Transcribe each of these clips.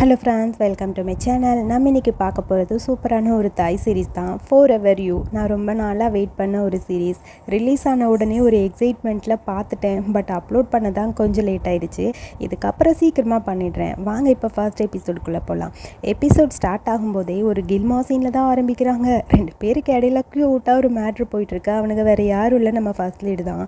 Hello friends welcome to my channel நம்ம இன்றைக்கி பார்க்க போகிறது சூப்பரான ஒரு தாய் சீரிஸ் தான் ஃபோர் எவர் யூ நான் ரொம்ப நாளாக வெயிட் பண்ண ஒரு சீரிஸ் ரிலீஸ் ஆன உடனே ஒரு எக்ஸைட்மெண்ட்டில் பார்த்துட்டேன் பட் அப்லோட் பண்ண தான் கொஞ்சம் லேட் ஆயிடுச்சு. இதுக்கப்புறம் சீக்கிரமாக பண்ணிடுறேன். வாங்க இப்போ ஃபர்ஸ்ட் எபிசோடுக்குள்ளே போகலாம் எபிசோட் ஸ்டார்ட் ஆகும்போதே ஒரு கில்மா சீனில் தான் ஆரம்பிக்கிறாங்க. ரெண்டு பேருக்கு இடையில க்யூட்டாக ஒரு மேட்ரு போயிட்டுருக்கு அவனுங்க வேறு யாரும் இல்லை. நம்ம ஃபர்ஸ்ட் லீடு தான்.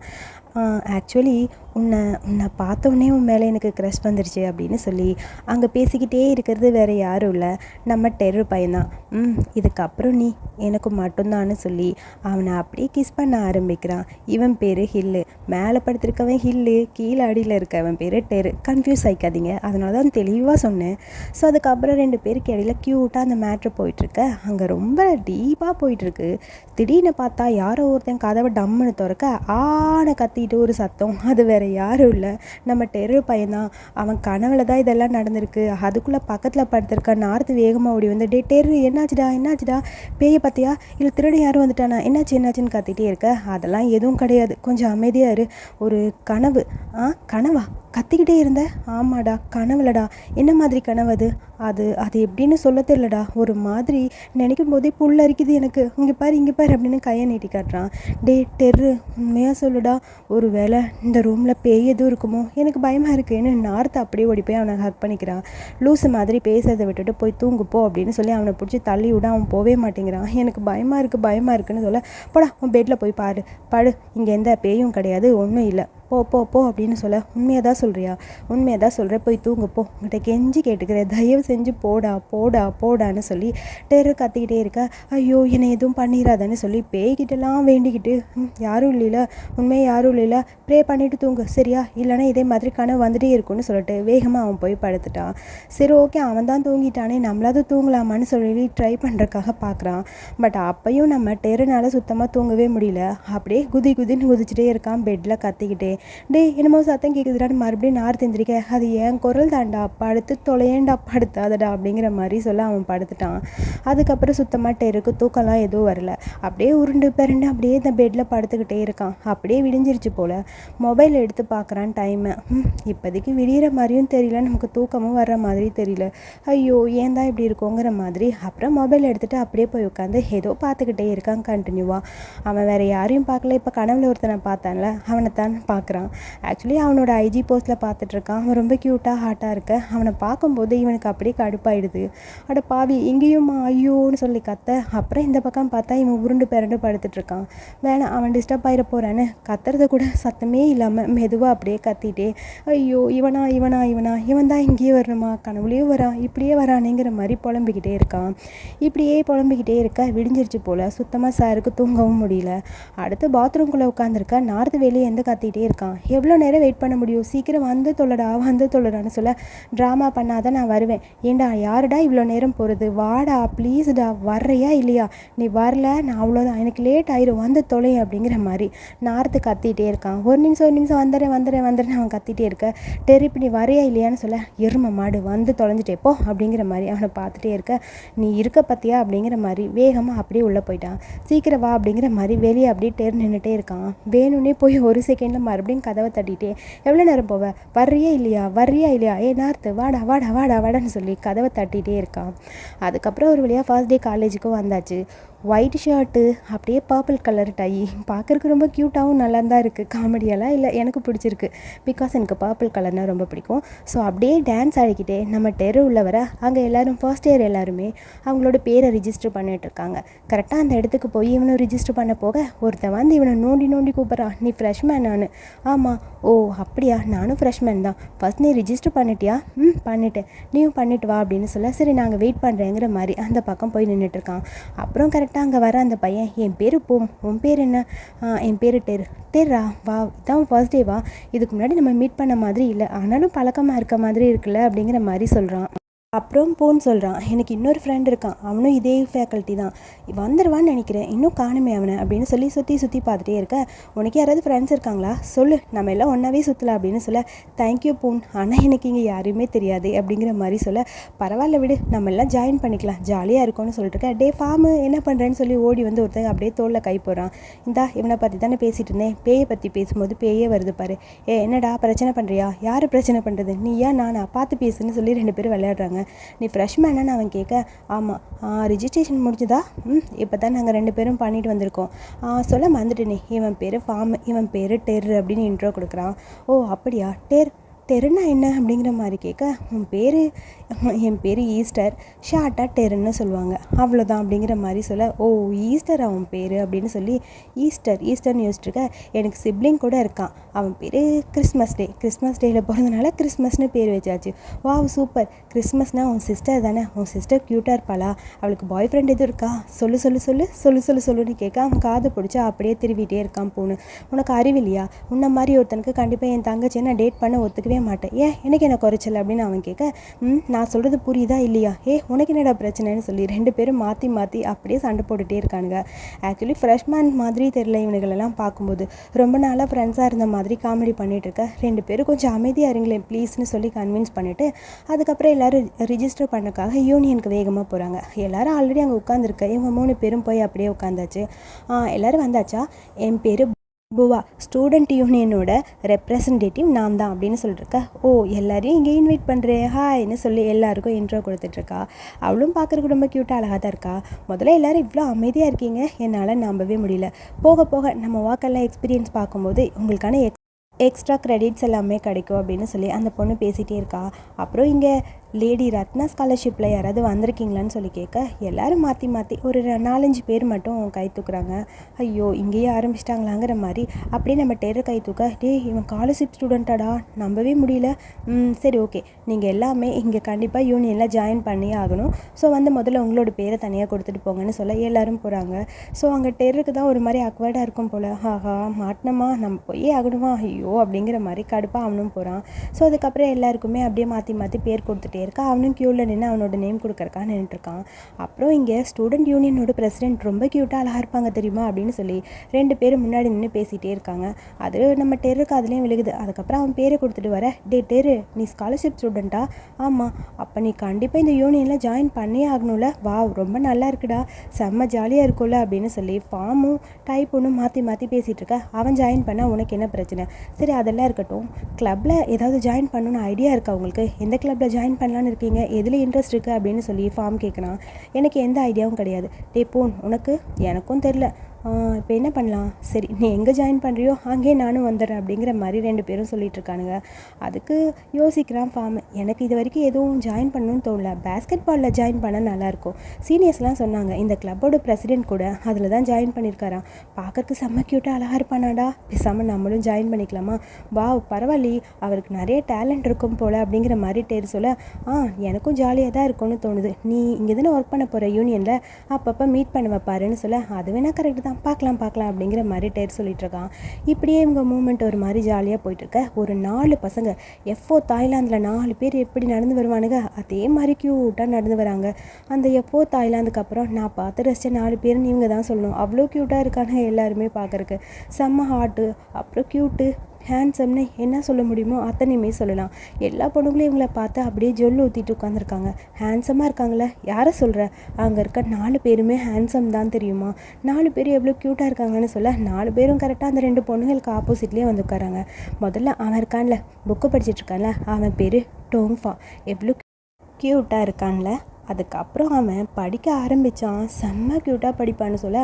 ஆக்சுவலி உன்னை உன்னை பார்த்தோன்னே உன் மேலே எனக்கு க்ரஷ் வந்துருச்சு அப்படின்னு சொல்லி அங்கே பேசிக்கிட்டே இருக்கிறது வேறு யாரும் இல்லை. நம்ம டெரு பையன்தான் ம் இதுக்கப்புறம் நீ எனக்கு மட்டும்தான்னு சொல்லி அவனை அப்படியே கிஸ் பண்ண ஆரம்பிக்கிறான். இவன் பேர் ஹில்லு மேலே படுத்திருக்கவன் ஹில்லு கீழே அடியில் இருக்கவன் பேர் டெரு கன்ஃபியூஸ் ஆகிக்காதீங்க அதனால தான் தெளிவாக சொன்னேன். ஸோ அதுக்கப்புறம் ரெண்டு பேருக்கு இடையில க்யூட்டாக அந்த மேட்ரு போயிட்டுருக்க. அங்கே ரொம்ப டீப்பாக போயிட்டுருக்கு. திடீர்னு பார்த்தா யாரோ ஒருத்தன் கதவை டம்முன்னு திறக்க ஆன கத்திட்டு ஒரு சத்தம். அது வேற யாரும் இல்லை. நம்ம டெரர் பையன்தான் அவன் கனவுல தான் இதெல்லாம் நடந்திருக்கு. அதுக்குள்ளே பக்கத்தில் படுத்திருக்க நார்த்து வேகமாக ஓடி வந்து டே டெரு என்னாச்சுடா என்னாச்சுடா? பேயை பார்த்தியா இல்லை திருடு யாரும் வந்துட்டானா? என்னாச்சு என்னாச்சுன்னு கத்திட்டே இருக்க. அதெல்லாம் எதுவும் கிடையாது. கொஞ்சம் அமைதியாக இரு. ஒரு கனவு. ஆ கனவா? கத்திக்கிட்டே இருந்த? ஆமாடா கனவுலடா. என்ன மாதிரி கனவு அது? அது அது எப்படின்னு சொல்ல தெரிலடா ஒரு மாதிரி நினைக்கும் போதே புல் அரிக்குது எனக்கு. இங்கே பாரு இங்கே பாரு அப்படின்னு கையை நீட்டி காட்டுறான். டே டெர்ரு உண்மையாக சொல்லுடா? ஒரு வேளை இந்த ரூமில் பேய் எதுவும் இருக்குமோ? எனக்கு பயமாக இருக்குன்னு நார்த்து அப்படியே ஓடி போய் அவனை ஹக் பண்ணிக்கிறான். லூஸு மாதிரி பேசுறதை விட்டுட்டு போய் தூங்குப்போ அப்படின்னு சொல்லி அவனை பிடிச்சி தள்ளி விட அவன் போவே மாட்டேங்கிறான். எனக்கு பயமாக இருக்குது பயமாக இருக்குன்னு சொல்ல போடா உன் பெட்டில் போய் பாரு. படு. இங்கே எந்த பேயும் கிடையாது ஒன்றும் இல்லை. போ போ போ அப்படின்னு சொல்ல உண்மையாக தான் சொல்கிறியா உண்மையாக தான் சொல்கிற போய் தூங்கு போ. உங்கள்கிட்ட கெஞ்சி கேட்டுக்கிறேன். தயவு செஞ்சு போடா போடா போடான்னு சொல்லி டெரர் கத்திக்கிட்டே இருக்க. ஐயோ என்னை எதுவும் பண்ணிடாதன்னு சொல்லி பேய்கிட்டலாம் வேண்டிக்கிட்டு. யாரும் இல்லைல. உண்மையாக யாரும் இல்லைல. ப்ரே பண்ணிவிட்டு தூங்கு. சரியா? இல்லைன்னா இதே மாதிரி கனவு வந்துட்டே இருக்கும்னு சொல்லிட்டு வேகமாக அவன் போய் படுத்துட்டான். சரி ஓகே அவன் தான் தூங்கிட்டானே. நம்மளாவது தூங்கலாமான்னு சொல்லி ட்ரை பண்ணுறக்காக பார்க்குறான் பட் அப்பையும் நம்ம டெருனால் சுத்தமாக தூங்கவே முடியல. அப்படியே குதி குதின்னு குதிச்சுட்டே இருக்கான். பெட்டில் கத்திக்கிட்டே. டேய் என்னமோ சத்தம் கேட்குதுடான்னு மறுபடியும் நார் தெரிஞ்சிருக்க அது என் குரல் தான்டா படுத்து தொலையேண்டா படுத்தாதடா அப்படிங்கிற மாதிரி சொல்ல அவன் படுத்துட்டான். அதுக்கப்புறம் சுத்தமாக டெருக்கு தூக்கம்லாம் எதுவும் வரல. அப்படியே உருண்டு பிறண்டு அப்படியே இந்த பெட்டில் படுத்துக்கிட்டே இருக்கான். அப்படியே விடிஞ்சிருச்சு போல். மொபைல் எடுத்து பார்க்குறான் டைமை இப்போதைக்கு விடிகிற மாதிரியும் தெரியல நமக்கு தூக்கமும் வர்ற மாதிரி தெரியல. ஐயோ ஏன் தான் இப்படி இருக்கோங்கிற மாதிரி. அப்புறம் மொபைல் எடுத்துகிட்டு அப்படியே போய் உட்காந்து ஏதோ பார்த்துக்கிட்டே இருக்கான் கண்டினியூவாக அவன் வேறு யாரையும் பார்க்கல. இப்போ கனவுல ஒருத்தனை பார்த்தான்ல அவனை தான் பார்க்குறான். ஆக்சுவலி அவனோட ஐஜி போஸ்ட்டில் பார்த்துட்ருக்கான் அவன் ரொம்ப க்யூட்டாக ஹாட்டாக இருக்க. அவனை பார்க்கும்போது இவனுக்கு அப்படியே கடுப்பாயிடுது. அட பாவி இங்கேயுமா? ஐயோன்னு சொல்லி கத்த. அப்புறம் இந்த பக்கம் பார்த்தா இவன் உருண்டு பிறண்டு படுத்துட்ருக்கான் வேணாம் அவன் டிஸ்டர்ப் ஆகிட போகிறான்னு கத்துறது கூட சத்தமே இல்லாமல் மெதுவாக அப்படியே கத்திட்டே ஐயோ இவனா இவனா இவனா? இவன் தான் இங்கேயே வரணுமா? கனவுலேயும் வரான் இப்படியே வரானேங்கிற மாதிரி புலம்பிக்கிட்டே இருக்கான். இப்படியே புலம்பிக்கிட்டே இருக்க விடிஞ்சிருச்சு போல். சுத்தமாக சாருக்கு தூங்கவும் முடியல. அடுத்து பாத்ரூம்குள்ளே உட்காந்துருக்க நார்த்து வெளியே எந்த கத்திகிட்டே இருக்கான். எவ்வளோ நேரம் வெயிட் பண்ண முடியும்? சீக்கிரம் வந்து தொல்லடா வந்து தொல்லடான்னு சொல்ல ட்ராமா பண்ணாதான் நான் வருவேன். ஏண்டா யாருடா இவ்வளோ நேரம் போகிறது வாடா ப்ளீஸ்டா வர்றையா இல்லையா? நீ வரல நான் அவ்வளோதான் எனக்கு லேட் ஆயிரும். வந்து தொலை அப்படிங்கிற மாதிரி நார்த்து கத்திட்டே இருக்கான். ஒரு நிமிஷம் ஒரு நிமிஷம் வந்துடுறேன் வந்துடுறேன் வந்துடுறேன் அவன் கத்திட்டே இருக்க. டெரிப்பு நீ வரையா இல்லையான்னு சொல்ல எரும மாடு வந்து தொலைஞ்சிட்டே போ அப்படிங்கிற மாதிரி அவனை பார்த்துட்டே இருக்க. நீ இருக்க பத்தியா? அப்படிங்கிற மாதிரி வேகமாக அப்படியே உள்ளே போயிட்டான். சீக்கிரம் வா அப்படிங்கிற மாதிரி வெளியே அப்படியே டெர் நின்றுட்டே இருக்கான். வேணும்னே போய் ஒரு செகண்டில் மறுபடியும் கதவை தட்டிட்டே எவ்வளோ நேரம் போவ? வர்றியா இல்லையா? வர்றியா இல்லையா? ஏ நார்த்து வாடா வாடா வாடா வாடான்னு சொல்லி கதவை தட்டிகிட்டே இருக்கான். அதுக்கப்புறம் ஒரு வழியாக ஃபர்ஸ்ட் டே காலேஜுக்கும் வந்தாச்சு. ஒயிட் ஷர்ட்டு அப்படியே பர்பிள் கலர் டை பார்க்குறக்கு ரொம்ப க்யூட்டாகவும் நல்லா தான் இருக்குது காமெடியெல்லாம் இல்லை எனக்கு பிடிச்சிருக்கு. பிகாஸ் எனக்கு பர்பிள் கலர்னால் ரொம்ப பிடிக்கும். ஸோ அப்படியே டான்ஸ் ஆடிக்கிட்டே நம்ம டெரு உள்ள வர அங்கே எல்லோரும் ஃபர்ஸ்ட் இயர் எல்லாருமே அவங்களோட பேரை ரிஜிஸ்டர் பண்ணிகிட்ருக்காங்க கரெக்டாக அந்த இடத்துக்கு போய் இவனை ரிஜிஸ்டர் பண்ண போக ஒருத்தன் வந்து இவனை நோண்டி நோண்டி கூப்பிட்றான் நீ ஃப்ரெஷ்மேன் நான் ஆமாம் ஓ அப்படியா? நானும் ஃப்ரெஷ்மேன் தான். ஃபஸ்ட் நீ ரிஜிஸ்டர் பண்ணிட்டியா? ம் பண்ணிட்டேன். நீயும் பண்ணிட்டு வா அப்படின்னு சொல்ல சரி நாங்கள் வெயிட் பண்ணுறேங்கிற மாதிரி அந்த பக்கம் போய் நின்றுட்டு இருக்கான். அப்புறம் கரெக்டாக அங்கே வர அந்த பையன் என் பேர் போம் உன் பேர் என்ன? என் பேர் டெர் டெர்ரா வா இதான் ஃபர்ஸ்ட் டே வா இதுக்கு முன்னாடி நம்ம மீட் பண்ண மாதிரி இல்லை ஆனாலும் பழக்கமாக இருக்க மாதிரி இருக்குல்ல? அப்படிங்கிற மாதிரி சொல்கிறான் அப்புறம் போன்னு சொல்கிறான் எனக்கு இன்னொரு ஃப்ரெண்ட் இருக்கான். அவனும் இதே ஃபேக்கல்ட்டி தான். வந்துடுவான்னு நினைக்கிறேன். இன்னும் காணுமே அவனை அப்படின்னு சொல்லி சுற்றி சுற்றி பார்த்துட்டே இருக்க. உனக்கு யாராவது ஃப்ரெண்ட்ஸ் இருக்காங்களா? சொல்லு. நம்ம எல்லாம் ஒன்றாவே சுற்றலாம் அப்படின்னு சொல்ல தேங்க்யூ பூன் ஆனால் எனக்கு இங்கே யாருமே தெரியாது அப்படிங்கிற மாதிரி சொல்ல பரவாயில்ல விடு. நம்ம எல்லாம் ஜாயின் பண்ணிக்கலாம். ஜாலியாக இருக்கும்னு சொல்லிட்டுருக்கேன் டே ஃபார்மு என்ன பண்ணுறேன்னு சொல்லி ஓடி வந்து ஒருத்தங்க அப்படியே தோளில் கை போடுறான். இந்தா இவனை பற்றி தானே பேசிகிட்டு இருந்தேன். பேயை பற்றி பேசும்போது பேயே வருது பாரு. ஏ என்னடா? பிரச்சனை பண்ணுறியா யார் பிரச்சனை பண்ணுறது நீயா நானா? பார்த்து பேசுன்னு சொல்லி ரெண்டு பேரும் விளையாடுறாங்க. நீ ஃப்ரெஷ்மேனான்னு அவன் கேட்க ஆமாம் ரிஜிஸ்ட்ரேஷன் முடிஞ்சுதா? ம் இப்போ தான் நாங்கள் ரெண்டு பேரும் பண்ணிட்டு வந்திருக்கோம். ஆ, சொல்ல மறந்துட்டேனே. இவன் பேர் ஃபார்ம் இவன் பேர் டெர் அப்படின்னு இன்ட்ரோ கொடுக்குறான். ஓ அப்படியா? டெர் டெருன்னா என்ன அப்படிங்கிற மாதிரி கேட்க உன் பேர் என் பேர் ஈஸ்டர். ஷார்ட்டாக டெருன்னு சொல்லுவாங்க. அவ்வளோதான் அப்படிங்கிற மாதிரி சொல்ல ஓ ஈஸ்டர் அவன் பேர்? அப்படின்னு சொல்லி ஈஸ்டர் ஈஸ்டர்னு யோசிச்சுருக்க எனக்கு சிப்ளிங் கூட இருக்கான். அவன் பேர் கிறிஸ்மஸ் டே. கிறிஸ்மஸ் டேயில் பிறந்தனால கிறிஸ்மஸ்னு பேர் வச்சாச்சு. Wow super. கிறிஸ்மஸ்னால் உன் சிஸ்டர் தானே. உன் சிஸ்டர் க்யூட்டாக இருப்பாளா? அவளுக்கு பாய் ஃப்ரெண்ட் எதுவும் இருக்கா? சொல்லு சொல்லு சொல்லு சொல்லு சொல்லு சொல்லுன்னு கேட்க அவன் காது பிடிச்சி அப்படியே திருவிட்டே இருக்கான் பொண்ணு உனக்கு அறிவில்லையா உன்ன மாதிரி ஒருத்தனுக்கு கண்டிப்பாக என் தங்கச்சியை நான் டேட் பண்ண ஒத்துக்கவே மாட்டேன். ஏன்? எனக்கு என்ன குறைச்சல்? அப்படின்னு அவன் கேட்க ம் நான் சொல்கிறது புரியுதா இல்லையா? ஏ உனக்கு என்னடா பிரச்சனைன்னு சொல்லி ரெண்டு பேரும் மாற்றி மாற்றி அப்படியே சண்டை போட்டுகிட்டே இருக்கானுங்க. ஆக்சுவலி ஃப்ரெஷ்மேன் மாதிரி தெரியல இவனுங்களெல்லாம் பார்க்கும்போது. ரொம்ப நாளாக ஃப்ரெண்ட்ஸாக இருந்த மாதிரி காமெடி பண்ணிகிட்டு இருக்க. ரெண்டு பேரும் கொஞ்சம் அமைதியாக இருங்களேன் ப்ளீஸ்னு சொல்லி கன்வின்ஸ் பண்ணிவிட்டு அதுக்கப்புறம் எல்லாரும் ரிஜிஸ்டர் பண்ணக்காக யூனியனுக்கு வேகமாக போகிறாங்க எல்லாரும் ஆல்ரெடி அங்கே உட்காந்துருக்க இவங்க மூணு பேரும் போய் அப்படியே உட்காந்தாச்சு ஆ, எல்லாரும் வந்தாச்சா? என் பேர் புவா. ஸ்டூடெண்ட் யூனியனோட ரெப்ரசன்டேட்டிவ் நான் தான் அப்படின்னு சொல்லிட்டுருக்க ஓ எல்லாரையும் இங்கே இன்வைட் பண்ணுறேன் ஹாய்னு சொல்லி எல்லாருக்கும் இன்ட்ரோ கொடுத்துட்ருக்கா. அவளும் பார்க்குறக்கு ரொம்ப க்யூட்டாக அழகாக தான் இருக்கா. முதல்ல எல்லாரும் இவ்வளோ அமைதியாக இருக்கீங்க. என்னால் நம்பவே முடியல. போக போக நம்ம வாக்கெல்லாம் எக்ஸ்பீரியன்ஸ் பார்க்கும்போது உங்களுக்கான எக்ஸ் எக்ஸ்ட்ரா க்ரெடிட்ஸ் எல்லாமே கிடைக்கும் அப்படின்னு சொல்லி அந்த பொண்ணு பேசிகிட்டே இருக்கா. அப்புறம் இங்கே லேடி ரத்னா ஸ்காலர்ஷிப்பில் யாராவது வந்திருக்கீங்களான்னு சொல்லி கேட்க எல்லாரும் மாற்றி மாற்றி ஒரு நாலஞ்சு பேர் மட்டும் கை தூக்குறாங்க. ஐயோ இங்கேயே ஆரம்பிச்சிட்டாங்களாங்கிற மாதிரி அப்படியே நம்ம டெரர் கை தூக்க டேய் இவன் ஸ்காலர்ஷிப் ஸ்டூடெண்ட்டாடா நம்பவே முடியல. ம் சரி ஓகே. நீங்கள் எல்லாமே இங்கே கண்டிப்பாக யூனியனில் ஜாயின் பண்ணியே ஆகணும். ஸோ வந்து முதல்ல உங்களோட பேரை தனியாக கொடுத்துட்டு போங்கன்னு சொல்ல எல்லோரும் போகிறாங்க ஸோ அங்கே டெரருக்கு தான் ஒரு மாதிரி அக்வர்டாக இருக்கும் போல். ஆஹா மாட்டினமா நம்ம போயே ஆகணுமா? ஐயோ அப்படிங்கிற மாதிரி கடுப்பாக அவனும் போகிறான் ஸோ அதுக்கப்புறம் எல்லாருக்குமே அப்படியே மாற்றி மாற்றி பேர் கொடுத்துட்டே இருக்கா அவனும் க்யூவில் நின்று அவனோட நேம் கொடுக்கறக்கா நின்றுட்டுருக்கான் அப்புறம் இங்கே ஸ்டூடெண்ட் யூனியனோட பிரசிடென்ட் ரொம்ப க்யூட்டாக அழகாக இருப்பாங்க தெரியுமா அப்படின்னு சொல்லி ரெண்டு பேரும் முன்னாடி நின்று பேசிகிட்டே இருக்காங்க. அது நம்ம டெருக்கு அதுலேயும் விழுகுது. அதுக்கப்புறம் அவன் பேரை கொடுத்துட்டு வர டே டெரு நீ ஸ்காலர்ஷிப் ஸ்டூடெண்ட்டா ஆமாம் அப்போ நீ கண்டிப்பாக இந்த யூனியனில் ஜாயின் பண்ணியே ஆகணும்ல. வாவ் ரொம்ப நல்லா இருக்குடா. செம்ம ஜாலியாக இருக்கும்ல. அப்படின்னு சொல்லி ஃபார்மும் டைப் ஒன்றும் மாற்றி மாற்றி பேசிகிட்டு இருக்க அவன் ஜாயின் பண்ணால் உனக்கு என்ன பிரச்சனை? சரி அதெல்லாம் இருக்கட்டும். கிளப்பில் ஏதாவது ஜாயின் பண்ணணும்னு ஐடியா இருக்கா உங்களுக்கு? எந்த கிளப்பில் ஜாயின் பண்ண பண்ணலான்னு இருக்கீங்க எதில் இன்ட்ரெஸ்ட் இருக்குது அப்படின்னு சொல்லி ஃபார்ம் கேட்குறான் எனக்கு எந்த ஐடியாவும் கிடையாது. டே போன் உனக்கு? எனக்கும் தெரில இப்போ என்ன பண்ணலாம்? சரி நீ எங்கே ஜாயின் பண்ணுறியோ அங்கேயே நானும் வந்துடுறேன் அப்படிங்கிற மாதிரி ரெண்டு பேரும் சொல்லிகிட்ருக்கானுங்க அதுக்கு யோசிக்கிறான் ஃபார்ம். எனக்கு இது வரைக்கும் எதுவும் ஜாயின் பண்ணணும்னு தோணல. பேஸ்கெட் பாலில் ஜாயின் பண்ணால் நல்லாயிருக்கும் சீனியர்ஸ்லாம் சொன்னாங்க இந்த கிளப்போட ப்ரெசிடென்ட் கூட அதில் தான் ஜாயின் பண்ணியிருக்காராம் பார்க்கறதுக்கு செம்ம க்யூட்டாக அழகாக இருப்பானாடா. பேசாமல் நம்மளும் ஜாயின் பண்ணிக்கலாமா? வாவ் பரவாயில்லையே. அவருக்கு நிறைய டேலண்ட் இருக்கும் போல் அப்படிங்கிற மாதிரி டேர் சொல்ல ஆ எனக்கும் ஜாலியாக தான் இருக்கும்னு தோணுது. நீ இங்கே தானே ஒர்க் பண்ண போகிற யூனியனில் அப்பப்போ மீட் பண்ண வைப்பாருன்னு சொல்ல அது வேணால் கரெக்டு தான். பார்க்கலாம் பார்க்கலாம் அப்படிங்கிற மாதிரி டேர் சொல்லிட்டு இருக்கான் இப்படியே இவங்க மூமெண்ட் ஒரு மாதிரி ஜாலியாக போயிட்டு இருக்க ஒரு நாலு பசங்க எஃப்ஓ தாய்லாந்தில் நாலு பேர் எப்படி நடந்து வருவானுங்க? அதே மாதிரி க்யூட்டாக நடந்து வராங்க. அந்த எஃப்ஓ தாய்லாந்துக்கு அப்புறம் நான் பார்த்து ரசித்த நாலு பேர்னு இவங்க தான் சொல்லணும். அவ்வளோ க்யூட்டாக இருக்கானுங்க எல்லாருமே பார்க்கறக்கு செம்ம ஹார்ட்டு அப்புறம் க்யூட்டு ஹேண்ட்ஸம்னு என்ன சொல்ல முடியுமோ அத்தனையுமே சொல்லலாம். எல்லா பொண்ணுங்களும் இவங்கள பார்த்து அப்படியே ஜொல்லு ஊற்றிட்டு உட்காந்துருக்காங்க ஹேண்ட்ஸமாக இருக்காங்களே யாரை சொல்கிற அங்கே இருக்க நாலு பேருமே ஹேண்ட்ஸம் தான் தெரியுமா? நாலு பேர் எவ்வளோ க்யூட்டாக இருக்காங்கன்னு சொல்ல நாலு பேரும் கரெக்டாக அந்த ரெண்டு பொண்ணுங்களுக்கு ஆப்போசிட்லேயே வந்து உட்காராங்க முதல்ல அவன் இருக்கான்ல புக்கு படிச்சுட்டு இருக்கான்ல அவன் பேர் டோங்ஃபா எவ்வளோ க்யூட்டாக இருக்கான்ல? அதுக்கப்புறம் அவன் படிக்க ஆரம்பித்தான் செம்ம க்யூட்டாக படிப்பான்னு சொல்ல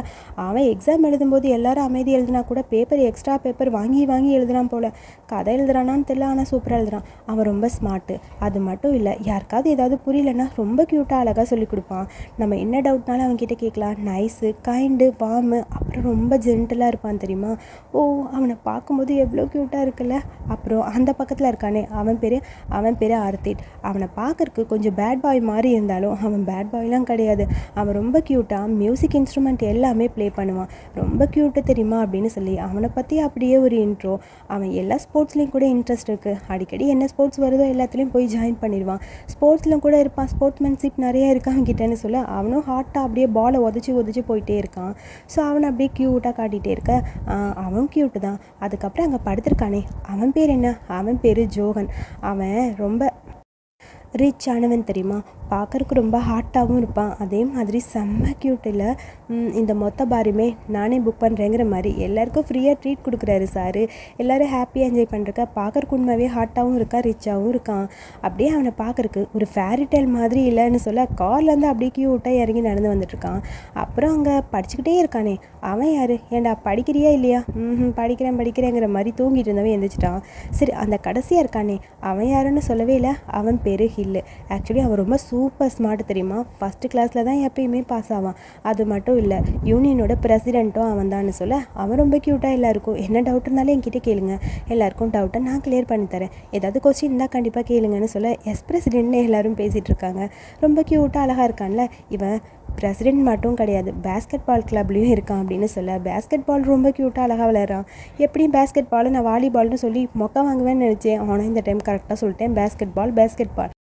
அவன் எக்ஸாம் எழுதும்போது எல்லாரும் அமைதி எழுதுனா கூட பேப்பர் எக்ஸ்ட்ரா பேப்பர் வாங்கி வாங்கி எழுதுறான் போல். கதை எழுதுறானான்னு தெரியல ஆனால் சூப்பராக எழுதுறான். அவன் ரொம்ப ஸ்மார்ட்டு அது மட்டும் இல்லை யாருக்காவது ஏதாவது புரியலன்னா ரொம்ப க்யூட்டாக அழகாக சொல்லி கொடுப்பான். நம்ம என்ன டவுட்னாலும் அவன்கிட்ட கேட்கலாம். நைஸு கைண்டு வாமு அப்புறம் ரொம்ப ஜென்டலாக இருப்பான் தெரியுமா? ஓ அவனை பார்க்கும்போது எவ்வளோ க்யூட்டாக இருக்குல்ல? அப்புறம் அந்த பக்கத்தில் இருக்கானே அவன் பேர் அவன் பேர் ஆர்த்திட் அவனை பார்க்கறக்கு கொஞ்சம் பேட் பாய் மாதிரி இருந்தாலும் அவன் பேட் பாய்லாம் கிடையாது. அவன் ரொம்ப க்யூட்டாக மியூசிக் இன்ஸ்ட்ருமெண்ட் எல்லாமே ப்ளே பண்ணுவான். ரொம்ப க்யூட்டு தெரியுமா அப்படின்னு சொல்லி அவனை பற்றி அப்படியே ஒரு இன்ட்ரோ அவன் எல்லா ஸ்போர்ட்ஸ்லேயும் கூட இன்ட்ரெஸ்ட் இருக்குது அடிக்கடி என்ன ஸ்போர்ட்ஸ் வருதோ எல்லாத்துலேயும் போய் ஜாயின் பண்ணிடுவான். ஸ்போர்ட்ஸில் கூட இருப்பான். ஸ்போர்ட்ஸ்மேன்ஷிப் நிறைய இருக்கு அவன்கிட்டன்னு சொல்ல. அவனும் ஹார்ட்டாக அப்படியே பாலை உதச்சி உதச்சி போயிட்டே இருக்கான். ஸோ அவனை அப்படியே க்யூட்டாக காட்டிகிட்டே இருக்க. அவன் க்யூட்டு தான். அதுக்கப்புறம் அங்கே படுத்திருக்கானே. அவன் பேர் என்ன? அவன் பேர் ஜோகன். அவன் ரொம்ப ரிச் ஆனவன் தெரியுமா? பார்க்குறக்கு ரொம்ப ஹாட்டாகவும் இருப்பான். அதே மாதிரி செம்ம க்யூட்டில் இந்த மொத்த பாருமே நானே புக் பண்ணுறேங்கிற மாதிரி எல்லாருக்கும் ஃப்ரீயாக ட்ரீட் கொடுக்குறாரு சார். எல்லோரும் ஹாப்பியாக என்ஜாய் பண்ணுறக்க பார்க்கறக்கு உண்மையாகவே ஹாட்டாகவும் இருக்கா ரிச்சாகவும் இருக்கான். அப்படியே அவனை பார்க்கறக்கு ஒரு ஃபேரி டெல் மாதிரி இல்லைன்னு சொல்ல கார்லேருந்து அப்படியே க்யூட்டாக இறங்கி நடந்து வந்துட்டுருக்கான். அப்புறம் அங்கே படிச்சுக்கிட்டே இருக்கானே. அவன் யார்? ஏன்டா படிக்கிறியா இல்லையா? ம் படிக்கிறேன் படிக்கிறேங்கிற மாதிரி தூங்கிட்டு இருந்தவன் எழுந்திரிச்சிட்டான் சரி அந்த கடைசியாக இருக்கானே. அவன் யாருன்னு சொல்லவே இல்லை. அவன் பேர் ஹில்லு. ஆக்சுவலி அவன் ரொம்ப சூப்பர் ஸ்மார்ட் தெரியுமா? ஃபஸ்ட்டு கிளாஸில் தான் எப்பயுமே பாஸ் ஆவான். அது மட்டும் இல்லை யூனியனோட பிரசிடெண்ட்டும் அவன் தான் சொல்ல அவன் ரொம்ப க்யூட்டாக எல்லாருக்கும் என்ன டவுட் இருந்தாலும் என்கிட்ட கேளுங்க. எல்லாருக்கும் டவுட்டை நான் கிளியர் பண்ணி தரேன். ஏதாவது கொஸ்டின் இருந்தால் கண்டிப்பாக கேளுங்கன்னு சொல்ல எஸ் பிரசிடென்ட்னு எல்லாரும் பேசிகிட்டு இருக்காங்க. ரொம்ப க்யூட்டாக அழகாக இருக்கான்ல இவன் பிரசிடென்ட் மட்டும் கிடையாது பேஸ்கெட் பால் கிளப்லேயும் இருக்கான் அப்படின்னு சொல்ல பேஸ்கெட் பால் ரொம்ப க்யூட்டாக அழகாக விளையாடுறான். எப்படியும் பேஸ்கெட் பால் நான் வாலிபால்னு சொல்லி மொக்க வாங்குவேன்னு நினச்சேன். ஆனால் இந்த டைம் கரெக்டாக சொல்லிட்டேன் basketball basketball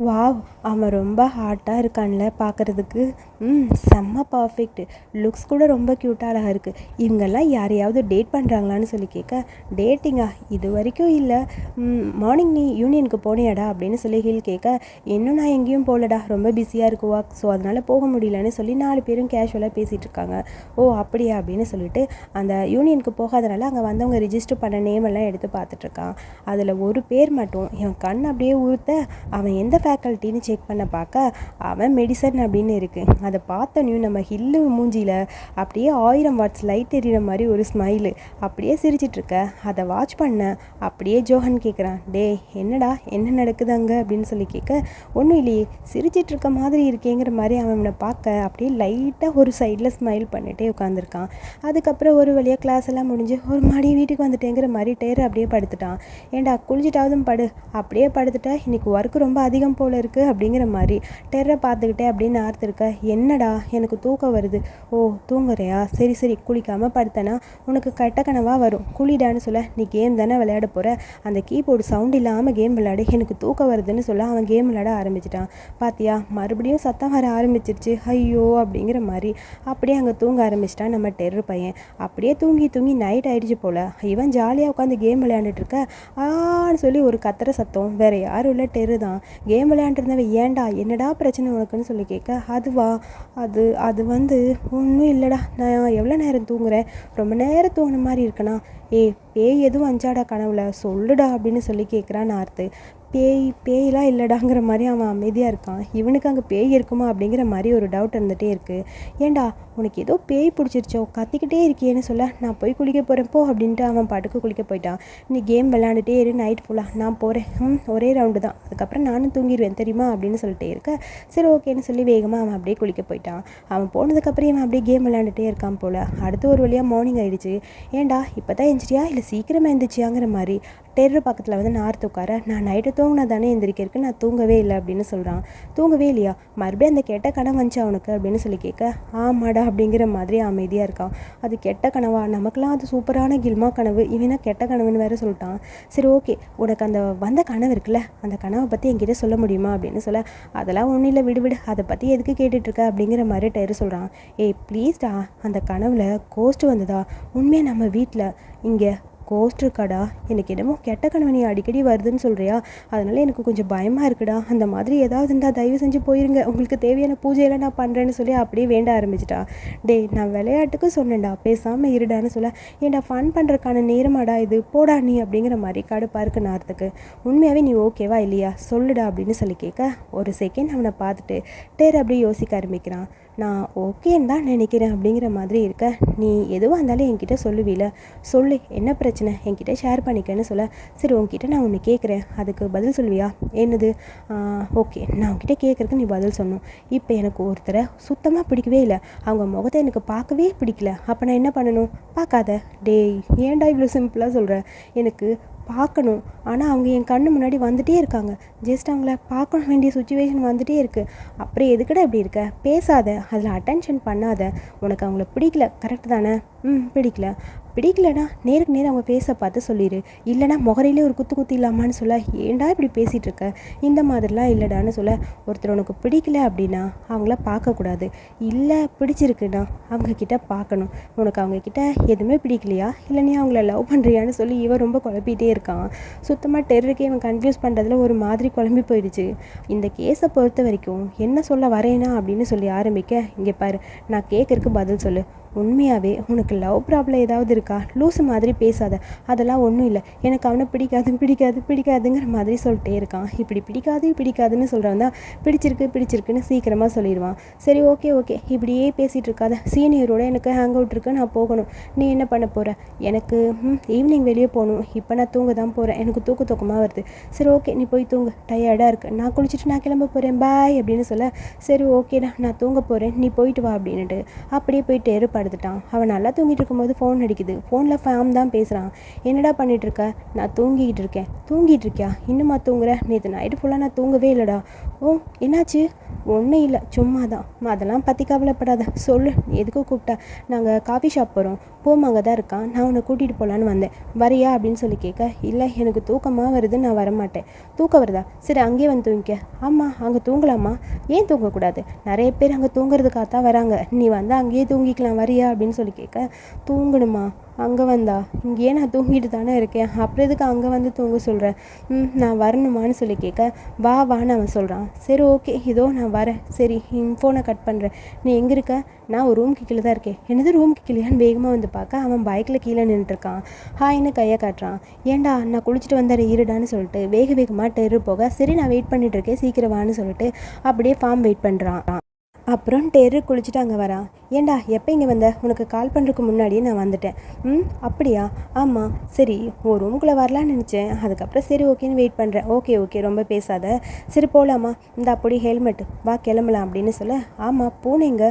wow அவன் ரொம்ப ஹாட்டாக இருக்கான்ல பார்க்குறதுக்கு ம் செம்ம பர்ஃபெக்ட் லுக்ஸ் கூட ரொம்ப க்யூட்டாக அழகாக இருக்குது இவங்கெல்லாம் யாரையாவது டேட் பண்ணுறாங்களான்னு சொல்லி கேட்க டேட்டிங்கா இது வரைக்கும் இல்லை. மார்னிங் நீ யூனியனுக்கு போனியாடா? அப்படின்னு சொல்லி ஹில் கேட்க இன்னும் நான் எங்கேயும் போகலடா ரொம்ப பிஸியாக இருக்குவா ஸோ அதனால் போக முடியலன்னு சொல்லி நாலு பேரும் கேஷுவலாக பேசிகிட்டு இருக்காங்க. ஓ அப்படியா? அப்படின்னு சொல்லிட்டு அந்த யூனியனுக்கு போகாதனால அங்கே வந்தவங்க ரிஜிஸ்டர் பண்ண நேம் எல்லாம் எடுத்து பார்த்துட்ருக்கான் அதில் ஒரு பேர் மட்டும் இவன் கண் அப்படியே உறுத்த அவன் எந்த ஃபேக்கல்ட்டின்னு செக் பண்ண பார்க்க அவன் மெடிசன் அப்படின்னு இருக்குது அதை பார்த்தனையும் நம்ம ஹில்லு மூஞ்சியில் அப்படியே ஆயிரம் வாட்ஸ் லைட் எறிகிற மாதிரி ஒரு ஸ்மைலு அப்படியே சிரிச்சிட்ருக்க அதை வாட்ச் பண்ண அப்படியே ஜோஹன் கேட்குறான் டே என்னடா என்ன நடக்குது அங்கே? அப்படின்னு சொல்லி கேட்க ஒன்றும் இல்லையே சிரிச்சிட்ருக்க மாதிரி இருக்கேங்கிற மாதிரி அவன் அவனை பார்க்க அப்படியே லைட்டாக ஒரு சைடில் ஸ்மைல் பண்ணிகிட்டே உட்காந்துருக்கான் அதுக்கப்புறம் ஒரு வழியாக கிளாஸ் எல்லாம் முடிஞ்சு ஒரு மாடி வீட்டுக்கு வந்துட்டேங்கிற மாதிரி டேர் அப்படியே படுத்துட்டான். ஏண்டா குளிச்சிட்டாவதும் படு. அப்படியே படுத்துட்டா இன்றைக்கி ஒர்க் ரொம்ப அதிகம் போல் இருக்குது அப்படிங்கிற மாதிரி. டெர்ரை பார்த்துக்கிட்டே அப்படின்னு ஆர்த்திருக்க என்னடா எனக்கு தூக்கம் வருது. ஓ தூங்குறியா? சரி சரி குளிக்காமல் படுத்தனா? உனக்கு கெட்ட கனவாக வரும். குளிடான்னு சொல்ல நீ கேம் தானே விளையாட போகிற அந்த கீபோர்டு சவுண்ட் இல்லாமல் கேம் விளையாடு. எனக்கு தூக்கம் வருதுன்னு சொல்ல அவன் கேம் விளையாட ஆரம்பிச்சிட்டான். பாத்தியா? மறுபடியும் சத்தம் வர ஆரம்பிச்சிருச்சு. ஐயோ அப்படிங்கிற மாதிரி. அப்படியே அங்கே தூங்க ஆரம்பிச்சிட்டான் நம்ம டெர்ரு பையன். அப்படியே தூங்கி தூங்கி நைட் ஆயிடுச்சு போல். இவன் ஜாலியாக உட்காந்து கேம் விளையாண்டுட்டு இருக்க? ஆன்னு சொல்லி ஒரு கத்துற சத்தம் வேற யாரும் இல்லை. டெரு தான். கேம் விளையாண்டுருந்தவன் ஏன்டா? என்னடா பிரச்சனை உனக்குன்னு சொல்லி கேட்க அதுவா? அது அது வந்து ஒன்றும் இல்லைடா. நான் எவ்வளோ நேரம் தூங்குறேன்? ரொம்ப நேரம் தூங்கின மாதிரி இருக்கனா ஏய் பேய் எதுவும் அஞ்சாடா கனவுல? சொல்லுடா அப்படின்னு சொல்லி கேட்குறான் நார்த்து பேய் பேயெலாம் இல்லைடாங்கிற மாதிரி அவன் அமைதியாக இருக்கான். இவனுக்கு அங்கே பேய் இருக்குமா? அப்படிங்கிற மாதிரி ஒரு டவுட் இருந்துகிட்டே இருக்குது ஏண்டா உனக்கு ஏதோ பேய் பிடிச்சிருச்சோ கத்திக்கிட்டே இருக்கியேன்னு சொல்ல நான் போய் குளிக்க போகிறேன் போ அப்படின்ட்டு அவன் பாட்டுக்கு குளிக்க போயிட்டான். நீ கேம் விளாண்டுட்டே இரு நைட் ஃபுல்லாக நான் போகிறேன் ம் ஒரே ரவுண்டு தான். அதுக்கப்புறம் நானும் தூங்கிடுவேன் தெரியுமா? அப்படின்னு சொல்லிட்டே இருக்க. சரி ஓகேன்னு சொல்லி வேகமாக அவன் அப்படியே குளிக்க போயிட்டான். அவன் போனதுக்கப்புறம் அவன் அப்படியே கேம் விளாண்டுட்டே இருக்கான் போல். அடுத்து ஒரு வழியாக மார்னிங் ஆயிடுச்சு. ஏண்டா இப்போ தான் எந்திரியா இல்லை சீக்கிரமாக எழுந்திரிச்சியாங்கிற மாதிரி. டெர்ரு பக்கத்தில் வந்து நார்த்து உட்கார நான் நைட்டு தூங்கினா தானே எந்திரிக்கிறதுக்கு நான் தூங்கவே இல்லை அப்படின்னு சொல்கிறான் தூங்கவே இல்லையா? மறுபடியும் அந்த கெட்ட கடன் வந்துச்சு அவனுக்கு அப்படின்னு சொல்லி கேட்க ஆமாடா அப்படிங்கிற மாதிரி அமைதியாக இருக்கான் அது கெட்ட கனவா? நமக்குலாம் அது சூப்பரான கில்மா கனவு. இவனா கெட்ட கனவுன்னு வேறு சொல்லிட்டான். சரி ஓகே. உனக்கு அந்த வந்த கனவு இருக்குல்ல? அந்த கனவை பற்றி என்கிட்ட சொல்ல முடியுமா? அப்படின்னு சொல்ல அதெல்லாம் ஒன்றும் இல்லை விடு விடு. அதை பற்றி எதுக்கு கேட்டுட்ருக்க அப்படிங்கிற மாதிரி டயர் சொல்கிறான் ஏய் ப்ளீஸ்டா அந்த கனவில் கோஸ்ட் வந்ததா? உண்மையாக நம்ம வீட்டில் இங்கே கோஸ்ட் இருக்காடா? எனக்கு என்னமோ கெட்ட கணவனி அடிக்கடி வருதுன்னு சொல்கிறியா அதனால் எனக்கு கொஞ்சம் பயமாக இருக்குடா. அந்த மாதிரி ஏதாவது இருந்தால் தயவு செஞ்சு போயிருங்க. உங்களுக்கு தேவையான பூஜையெல்லாம் நான் பண்ணுறேன்னு சொல்லி அப்படியே வேண்ட ஆரம்பிச்சிட்டா. டேய் நான் விளையாட்டுக்கு சொன்னேன்டா. பேசாமல் இருடான்னு சொல்ல ஏன்டா ஃபன் பண்ணுறக்கான நேரமாடா இது? போடா நீ அப்படிங்கிற மாதிரி கடுப்பாக இருக்கு நார்த்துக்கு. உண்மையாகவே நீ ஓகேவா இல்லையா? சொல்லுடா அப்படின்னு சொல்லி கேட்க ஒரு செகண்ட் அவனை பார்த்துட்டு டேர் அப்படியே யோசிக்க ஆரம்பிக்கிறான். நான் ஓகேன்னு தான் நினைக்கிறேன் அப்படிங்கிற மாதிரி இருக்க. நீ எதுவாக இருந்தாலும் என்கிட்ட சொல்லுவீல. சொல்லு. என்ன பிரச்சனை? என்கிட்ட ஷேர் பண்ணிக்கன்னு சொல்ல. சரி உங்ககிட்ட நான் ஒன்று கேட்குறேன் அதுக்கு பதில் சொல்லுவியா? என்னது? ஓகே நான் உங்ககிட்ட கேட்குறதுக்கு நீ பதில் சொல்லணும். இப்போ எனக்கு ஒருத்தரை சுத்தமாக பிடிக்கவே இல்லை. அவங்க முகத்தை எனக்கு பார்க்கவே பிடிக்கல. அப்போ நான் என்ன பண்ணணும்? பார்க்காத. டேய் ஏன்டா இவ்வளோ சிம்பிளாக சொல்கிற எனக்கு பார்க்கணும். ஆனால் அவங்க என் கண்ணு முன்னாடி வந்துட்டே இருக்காங்க. ஜஸ்ட் அவங்கள பார்க்க வேண்டிய சுச்சுவேஷன் வந்துட்டே இருக்குது அப்புறம் எதுக்குடா இப்படி இருக்க? பேசாத. அதில் அட்டென்ஷன் பண்ணாத. உனக்கு அவங்கள பிடிக்கல. கரெக்ட் தானே? ம் பிடிக்கல. பிடிக்கலனா நேருக்கு நேரம் அவங்க ஃபேஸை பார்த்து சொல்லிடு இல்லைனா முகரையிலே ஒரு குத்து குத்தி இல்லாமான்னு சொல்ல ஏன்டா இப்படி பேசிகிட்டு இருக்க? இந்த மாதிரிலாம் இல்லைடான்னு சொல்ல ஒருத்தர் உனக்கு பிடிக்கல அப்படின்னா அவங்கள பார்க்கக்கூடாது இல்லை பிடிச்சிருக்குன்னா அவங்கக்கிட்ட பார்க்கணும். உனக்கு அவங்கக்கிட்ட எதுவுமே பிடிக்கலையா? இல்லை நீ அவங்கள லவ் பண்ணுறியான்னு சொல்லி இவன் ரொம்ப குழப்பிகிட்டே இருக்கான். சுத்தமாக டெரருக்கு இவன் கன்ஃபியூஸ் பண்ணுறதுல ஒரு மாதிரி குழம்பி போயிடுச்சு. இந்த கேஸை பொறுத்த வரைக்கும் என்ன சொல்ல வரேனா அப்படின்னு சொல்லி ஆரம்பிக்க இங்கே பாரு நான் கேட்கறதுக்கு பதில் சொல்லு. உண்மையாகவே உனக்கு லவ் ப்ராப்ளம் ஏதாவது இருக்கா? லூசு மாதிரி பேசாத. அதெல்லாம் ஒன்றும் இல்லை. எனக்கு அவனை பிடிக்காது பிடிக்காது பிடிக்காதுங்கிற மாதிரி சொல்லிட்டே இருக்கான். இப்படி பிடிக்காது பிடிக்காதுன்னு சொல்கிறவன் தான் பிடிச்சிருக்கு பிடிச்சிருக்குன்னு சீக்கிரமாக சொல்லிடுவான். சரி ஓகே ஓகே இப்படியே பேசிகிட்டு இருக்காத. சீனியரோட எனக்கு ஹேங் அவுட் இருக்கு நான் போகணும். நீ என்ன பண்ண போகிற எனக்கு ஈவினிங் வெளியே போகணும். இப்போ நான் தூங்க தான் போகிறேன் எனக்கு தூக்க தூக்கமாக வருது. சரி ஓகே நீ போய் தூங்கு. டயர்டாக இருக்கு. நான் குளிச்சுட்டு நான் கிளம்ப போகிறேன் பாய் அப்படின்னு சொல்ல. சரி ஓகேடா நான் தூங்க போகிறேன் நீ போயிட்டு வா அப்படின்ட்டு அப்படியே போயிட்டு இருப்பேன் படுத்துட்டான் அவன் நல்லா தூங்கிட்டு இருக்கும்போது ஃபோன் அடிக்குது. ஃபோனில் ஃபேம் தான் பேசுகிறான் என்னடா பண்ணிட்டு இருக்க நான் தூங்கிக்கிட்டு இருக்கேன். தூங்கிட்டு இருக்கியா? இன்னுமா தூங்குற? நேற்று நைட்டு ஃபுல்லாக நான் தூங்கவே இல்லைடா. ஓ என்னாச்சு? ஒன்றும் இல்லை சும்மா தான் அதெல்லாம் பற்றி கவலைப்படாத. சொல்லு எதுக்கு கூப்பிட்டா? நாங்கள் காஃபி ஷாப் போகிறோம் போமா அங்கே தான் இருக்கான் நான் உன்னை கூட்டிகிட்டு போகலான்னு வந்தேன். வரியா அப்படின்னு சொல்லி கேட்க இல்லை எனக்கு தூக்கமாக வருது நான் வரமாட்டேன். தூக்கம் வருதா? சரி அங்கேயே வந்து தூங்கிக்க. ஆமாம் அங்கே தூங்கலாமா? ஏன் தூங்கக்கூடாது? நிறைய பேர் அங்கே தூங்குறதுக்காக தான் வராங்க. நீ வந்து அங்கேயே தூங்கிக்கலாம் வரியா? அப்படின்னு சொல்லி கேட்க தூங்கணுமா? அங்கே வந்தா? இங்கேயே நான் தூங்கிட்டு தானே இருக்கேன்? அப்புறம் எதுக்கு அங்கே வந்து தூங்க சொல்கிறேன் ம் நான் வரணுமான்னு சொல்லி கேட்க வா வான்னு அவன் சொல்கிறான் சரி ஓகே. இதோ நான் வரேன். சரி ஃபோனை கட் பண்ணுறேன் நீ எங்கே இருக்க? நான் ஒரு ரூம்க்கு கீழே தான் இருக்கேன். என்னது ரூம்க்கு கீழேன்னு வேகமாக வந்து பார்க்க அவன் பைக்கில் கீழே நின்றுருக்கான் ஹாய்னு கையை காட்டுறான். ஏன்டா நான் குளிச்சுட்டு வந்தார் இருடான்னு சொல்லிட்டு வேக வேகமாக டெரு போக சரி நான் வெயிட் பண்ணிகிட்ருக்கேன் இருக்கேன். சீக்கிரம் வான்னு சொல்லிட்டு அப்படியே ஃபார்ம் வெயிட் பண்ணுறான் அப்புறம் டெரு குளிச்சுட்டு அங்கே வரான் ஏண்டா எப்போ இங்கே வந்த? உனக்கு கால் பண்ணுறதுக்கு முன்னாடியே நான் வந்துட்டேன். ம் அப்படியா? ஆமாம் சரி ஒரு ரூமுக்குள்ளே வரலான்னு நினச்சேன். அதுக்கப்புறம் சரி ஓகேன்னு வெயிட் பண்ணுறேன் ஓகே ஓகே ரொம்ப பேசாத. சரி போகலாமா இந்த அப்படி ஹெல்மெட் வா கிளம்பலாம் அப்படின்னு சொல்ல. ஆமாம் பூனைங்க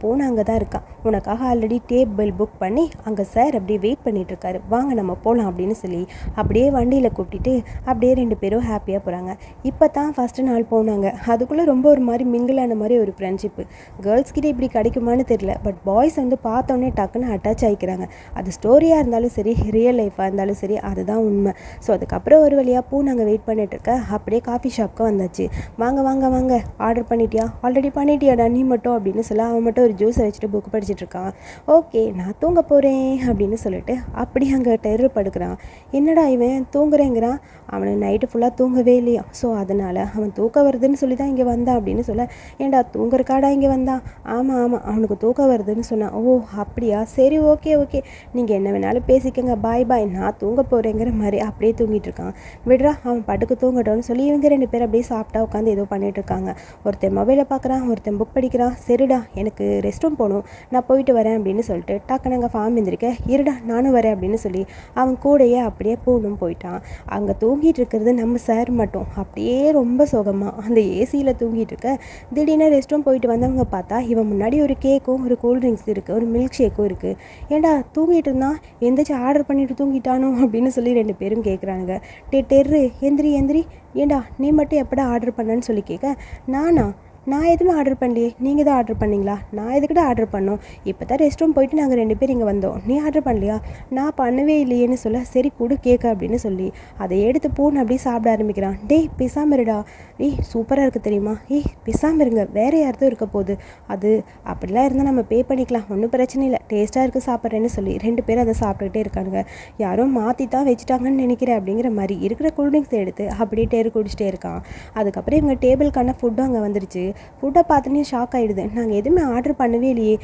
பூனை அங்கே தான் இருக்கான் உனக்காக ஆல்ரெடி டேபிள் புக் பண்ணி அங்கே சார் அப்படியே வெயிட் பண்ணிகிட்ருக்காரு வாங்க நம்ம போகலாம் அப்படின்னு சொல்லி அப்படியே வண்டியில் கூப்பிட்டுட்டு அப்படியே ரெண்டு பேரும் ஹாப்பியாக போகிறாங்க இப்போ தான் ஃபஸ்ட்டு நாள் போனாங்க. அதுக்குள்ளே ரொம்ப ஒரு மாதிரி மிங்கிளான மாதிரி ஒரு ஃப்ரெண்ட் ஃப்ரெண்ட்ஷிப்பு கேர்ள்ஸ் கிட்ட இப்படி கிடைக்குமான்னு தெரியல. பட் பாய்ஸ் வந்து பார்த்தோன்னே டக்குன்னு அட்டாச் ஆகிக்கிறாங்க அது ஸ்டோரியாக இருந்தாலும் சரி ரியல் லைஃப்பாக இருந்தாலும் சரி அதுதான் உண்மை. ஸோ அதுக்கப்புறம் ஒரு வழியாக பூ நாங்கள் வெயிட் பண்ணிட்டு அப்படியே காஃபி ஷாப்க்கு வந்தாச்சு. வாங்க வாங்க வாங்க ஆர்டர் பண்ணிட்டியா? ஆல்ரெடி பண்ணிட்டியாடா நீ மட்டும் அப்படின்னு சொல்ல அவன் மட்டும் ஒரு ஜூஸை வச்சுட்டு புக் படிச்சுட்டு இருக்கான். ஓகே நான் தூங்க போகிறேன் அப்படின்னு சொல்லிட்டு அப்படி அங்கே டெரர் படுக்கிறான். என்னடா இவன் தூங்குறேங்கிறான்? அவனுக்கு நைட்டு ஃபுல்லாக தூங்கவே இல்லையா? ஸோ அதனால் அவன் தூக்க வருதுன்னு சொல்லி தான் இங்கே வந்தான் அப்படின்னு சொல்ல ஏன்டா இருக்காடா இங்கே வந்தான் ஆமாம் ஆமாம் அவனுக்கு தூக்கம் வருதுன்னு சொன்னான் ஓ அப்படியா? சரி ஓகே ஓகே. நீங்கள் என்ன வேணாலும் பேசிக்கங்க. பாய் பாய். நான் தூங்க போகிறேங்கிற மாதிரி அப்படியே தூங்கிட்டு இருக்கான். விடுறா அவன் படுக்கு தூங்கட்டும்னு சொல்லி இவங்க ரெண்டு பேர் அப்படியே சாப்பிட்டா உட்காந்து ஏதோ பண்ணிட்டு இருக்காங்க. ஒருத்தன் மொபைலை பார்க்குறான் ஒருத்தன் புக் படிக்கிறான். சரிடா எனக்கு ரெஸ்ட் ரூம் போகணும். நான் போயிட்டு வரேன் அப்படின்னு சொல்லிட்டு டக்குன்னு அங்கே ஃபார்ம் எழுந்திருக்க இருடா நானும் வரேன் அப்படின்னு சொல்லி அவன் கூடயே அப்படியே போகணும் போயிட்டான். அங்கே தூங்கிட்டு இருக்கிறது நம்ம சார் மட்டும். அப்படியே ரொம்ப சுகமாக அந்த ஏசியில் தூங்கிட்டு இருக்க திடீர்னு ரெஸ்ட் ரூம் போயிட்டு வந்தவங்க பார்த்தா இவன் முன்னாடி ஒரு கேக்கும் ஒரு கூல் ட்ரிங்க்ஸ் இருக்குது ஒரு மில்க் ஷேக்கும் இருக்குது ஏண்டா தூங்கிட்டு இருந்தான் எந்திரிச்சு ஆர்டர் பண்ணிட்டு தூங்கிட்டானோ? அப்படின்னு சொல்லி ரெண்டு பேரும் கேட்குறானுங்க டே டெர்ரு எந்திரி எந்திரி. ஏண்டா நீ மட்டும் எப்படா ஆர்டர் பண்ணேன்னு சொல்லி கேட்க நானா? நான் எதுவுமே ஆர்டர் பண்ணலையே. நீங்கள் தான் ஆர்டர் பண்ணீங்களா? நான் எதுக்கிட்ட ஆர்டர் பண்ணோம்? இப்போ தான் ரெஸ்ட் ரூம் போயிட்டு நாங்கள் ரெண்டு பேர் இங்கே வந்தோம். நீ ஆர்டர் பண்ணலையா? நான் பண்ணவே இல்லையேன்னு சொல்ல சரி கொடு கேட்க அப்படின்னு சொல்லி. அதை எடுத்து பூன்னு அப்படியே சாப்பிட ஆரம்பிக்கிறான். டேய் பிசாமல் இருடா. ஏய் சூப்பராக இருக்குது தெரியுமா? ஏய் பிசாமல் இருங்க. வேறு யார்தும் இருக்க போகுது. அது அப்படிலாம் இருந்தால் நம்ம பே பண்ணிக்கலாம். ஒன்றும் பிரச்சனை இல்லை. டேஸ்ட்டாக இருக்குது சாப்பிட்றேன்னு சொல்லி. ரெண்டு பேரும் அதை சாப்பிட்டுக்கிட்டே இருக்கானுங்க. யாரும் மாற்றி தான் வச்சுட்டாங்கன்னு நினைக்கிறேன் அப்படிங்கிற மாதிரி இருக்கிற கூல்ட்ரிங்க்ஸ் எடுத்து அப்படியே டேர் குடிச்சிட்டே இருக்கான். அதுக்கப்புறம் இவங்க டேபிளுக்கான ஃபுட்டும் அங்கே வந்துருச்சு. ஃபுட்டை பார்த்தோன்னே ஷாக் ஆகிடுது நாங்கள் எதுவுமே ஆர்டர் பண்ணவே இல்லையே.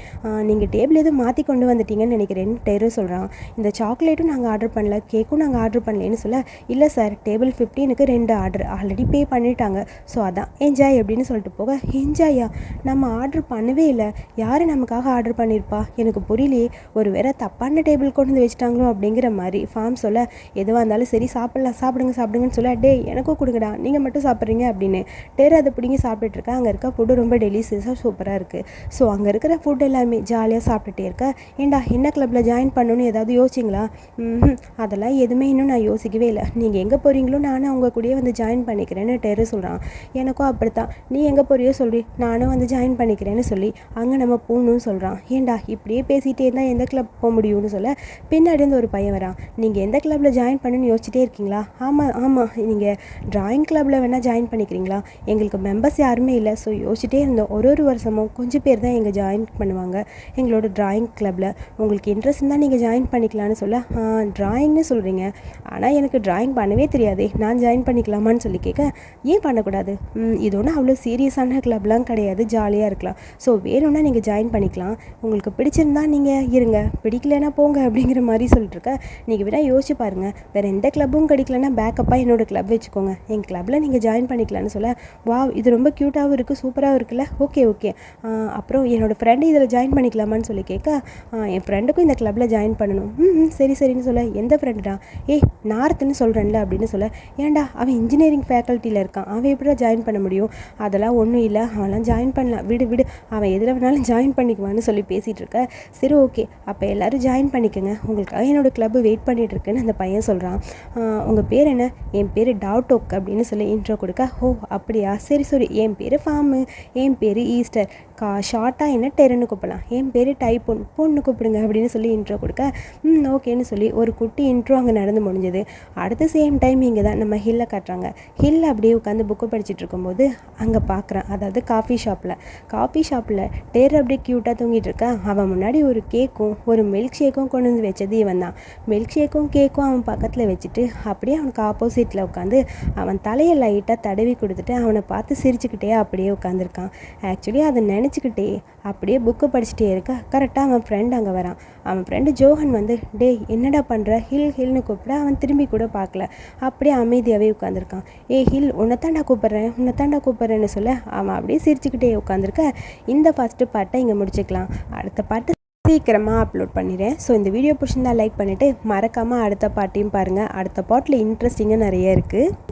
நீங்கள் டேபிள் எதுவும் மாற்றி கொண்டு வந்துட்டீங்கன்னு நினைக்கிறேன்னு டெரு சொல்கிறான் இந்த சாக்லேட்டும் நாங்கள் ஆர்டர் பண்ணல. கேக்கும் நாங்கள் ஆர்டர் பண்ணலேன்னு சொல்ல இல்லை சார் டேபிள் ஃபிஃப்டீனுக்கு ரெண்டு ஆர்டர் ஆல்ரெடி பே பண்ணிட்டாங்க. ஸோ அதான். என்ஜாய் அப்படின்னு சொல்லிட்டு போக என்ஜாயா நம்ம ஆர்டர் பண்ணவே இல்லை. யார் நமக்காக ஆர்டர் பண்ணியிருப்பா எனக்கு புரியலையே. ஒரு வேற தப்பான டேபிள் கொண்டு வந்து வச்சுட்டாங்களோ? அப்படிங்கிற மாதிரி ஃபார்ம் சொல்ல எதுவாக இருந்தாலும் சரி சாப்பிட்லாம். சாப்பிடுங்க சாப்பிடுங்கன்னு சொல்ல டே எனக்கும் கொடுங்கடா. நீங்கள் மட்டும் சாப்பிட்றீங்க அப்படின்னு. டேர் அதை பிடிங்கி சாப்பிட்டுட்டு இருக்கா. அங்கே இருக்க இருக்க? ஃபுட்டு ரொம்ப டெலிசியஸாக சூப்பராக இருக்குது ஸோ அங்கே இருக்கிற ஃபுட் எல்லாமே ஜாலியாக சாப்பிட்டுட்டே இருக்க? ஏண்டா என்ன கிளப்பில் ஜாயின் பண்ணணும்னு ஏதாவது யோசிச்சிங்களா? அதெல்லாம் எதுவுமே இன்னும் நான் யோசிக்கவே இல்லை. நீங்கள் எங்கே போகிறீங்களோ நானும் அவங்க கூடயே வந்து ஜாயின் பண்ணிக்கிறேன்னு டெரு சொல்கிறான் எனக்கும் அப்படித்தான். நீ எங்கே போறியோ சொல்லி. நானும் வந்து ஜாயின் பண்ணிக்கிறேன்னு சொல்லி அங்கே நம்ம போகணும்னு சொல்கிறான் ஏண்டா இப்படியே பேசிகிட்டே இருந்தால் எந்த கிளப் போக முடியும்னு சொல்ல? பின்னாடி இருந்து ஒரு பையன் வரான். நீங்கள் எந்த கிளப்பில் ஜாயின் பண்ணணும்னு யோசிச்சிட்டே இருக்கீங்களா? ஆமாம் ஆமாம் நீங்கள் ட்ராயிங் கிளப்பில் வேணால் ஜாயின் பண்ணிக்கிறீங்களா? எங்களுக்கு மெம்பர்ஸ் யாருமே இல்லை. ஸோ யோசிச்சிட்டே இருந்தோம் ஒரு ஒரு வருஷமும் கொஞ்சம் பேர் தான் எங்கள் ஜாயின் பண்ணுவாங்க. எங்களோட ட்ராயிங் கிளப்பில் உங்களுக்கு இன்ட்ரெஸ்ட் இருந்தால் நீங்கள் ஜாயின் பண்ணிக்கலாம்னு சொல்ல ட்ராயிங்னு சொல்கிறீங்க ஆனால் எனக்கு ட்ராயிங் பண்ணவே தெரியாதே. நான் ஜாயின் பண்ணிக்கலாமான்னு சொல்லி கேட்க ஏன் பண்ணக்கூடாது? இது ஒன்றும் அவ்வளோ சீரியஸான கிளப்லாம் கிடையாது. ஜாலியாக இருக்கலாம். ஸோ வேணும்னா நீங்கள் ஜாயின் பண்ணிக்கலாம். உங்களுக்கு பிடிச்சிருந்தா நீங்கள் இருங்க. பிடிக்கலன்னா போங்க அப்படிங்கிற மாதிரி சொல்லிட்டுருக்க நீங்கள் வேணால் யோசிச்சு பாருங்கள் வேறு எந்த கிளப்பும் கிடைக்கலன்னா பேக்கப்பாக என்னோடய கிளப் வச்சுக்கோங்க. எங்கள் கிளப்பில் நீங்கள் ஜாயின் பண்ணிக்கலான்னு சொல்ல வாவ் இது ரொம்ப க்யூட்டாகவும் இருக்குது சூப்பராகவும் இருக்குல்ல? ஓகே ஓகே அப்புறம் என்னோடய ஃப்ரெண்டு இதில் ஜாயின் பண்ணிக்கலாமான்னு சொல்லி கேட்க என் ஃப்ரெண்டுக்கும் இந்த கிளப்பில் ஜாயின் பண்ணணும். ம் சரி சரின்னு சொல்ல. எந்த ஃப்ரெண்டுடா ஏய் நார்த்துன்னு சொல்கிறேன்ல அப்படின்னு சொல்ல. ஏன்டா? அவன் இன்ஜினியரிங் ஃபேக்கல்ட்டியில் இருக்கான். அவன் எப்படிடா ஜாயின் பண்ண முடியும்? அதெல்லாம் ஒன்றும் இல்லை. அவன்லாம் ஜாயின் பண்ணலாம். விடு விடு. அவன் எதில் வேணாலும் ஜாயின் பண்ணிக்குவான்னு சொல்லி பேசிகிட்டு இருக்க. சரி ஓகே அப்போ எல்லோரும் ஜாயின் பண்ணிக்கோங்க. உங்களுக்காக என்னோடய கிளப்பு வெயிட் பண்ணிகிட்ருக்குன்னு அந்த பையன் சொல்கிறான் உங்கள் பேர் என்ன? என் பேர் டாவ்டோக் அப்படின்னு சொல்லி இன்ட்ரோ கொடுக்க. ஓ அப்படியா? சரி சரி. என் பேர் ஃபார்மு என் பேர் ஈஸ்டர் கா ஷார்ட்டாக என்ன டெரன்னு கூப்பிடலாம். என் பேர் டைப்பொன் பொண்ணு கூப்பிடுங்க அப்படின்னு சொல்லி இன்ட்ரோ கொடுக்க ம் ஓகேன்னு சொல்லி ஒரு குட்டி இன்ட்ரோ அங்கே நடந்து முடிஞ்சது. அடுத்த சேம் டைம் இங்கே தான் நம்ம ஹில்லை காட்டுறாங்க. ஹில் அப்படியே உட்காந்து புக்கு படிச்சுட்டு இருக்கும்போது அங்கே பார்க்குறான் அதாவது காஃபி ஷாப்பில் காஃபி ஷாப்பில் டேர் அப்படியே க்யூட்டாக தூங்கிட்டு இருக்கா. அவன் முன்னாடி ஒரு கேக்கும் ஒரு மில்க் ஷேக்கும் கொண்டு வந்து வச்சது இவன் தான். மில்க் ஷேக்கும் கேக்கும் அவன் பக்கத்தில் வச்சுட்டு அப்படியே அவனுக்கு ஆப்போசிட்டில் உட்காந்து அவன் தலையை லைட்டாக தடவி கொடுத்துட்டு அவனை பார்த்து சிரிச்சுக்கிட்டே அப்படியே உட்காந்துருக்கான் ஆக்சுவலி அதை நினச்சி நினச்சிக்கிட்டே அப்படியே புக்கு படிச்சுட்டே இருக்க. கரெக்டாக அவன் ஃப்ரெண்ட் அங்கே வரான். அவன் ஃப்ரெண்டு ஜோஹன் வந்து டேய் என்னடா பண்ணுற ஹில் ஹில்னு கூப்பிட அவன் திரும்பி கூட பார்க்கல. அப்படியே அமைதியாகவே உட்காந்துருக்கான் ஏ ஹில் உன்னைத்தாண்டா கூப்பிட்றேன் உன்னைத்தாண்டா கூப்பிட்றேன்னு சொல்ல. அவன் அப்படியே சிரிச்சுக்கிட்டே உட்காந்துருக்க இந்த ஃபஸ்ட்டு பாட்டை இங்கே முடிச்சுக்கலாம். அடுத்த பாட்டு சீக்கிரமாக அப்லோட் பண்ணிடுறேன். ஸோ இந்த வீடியோ பிடிச்சிருந்தா லைக் பண்ணிவிட்டு மறக்காமல் அடுத்த பாட்டையும் பாருங்கள் அடுத்த பாட்டில் இன்ட்ரெஸ்டிங்காக நிறைய இருக்குது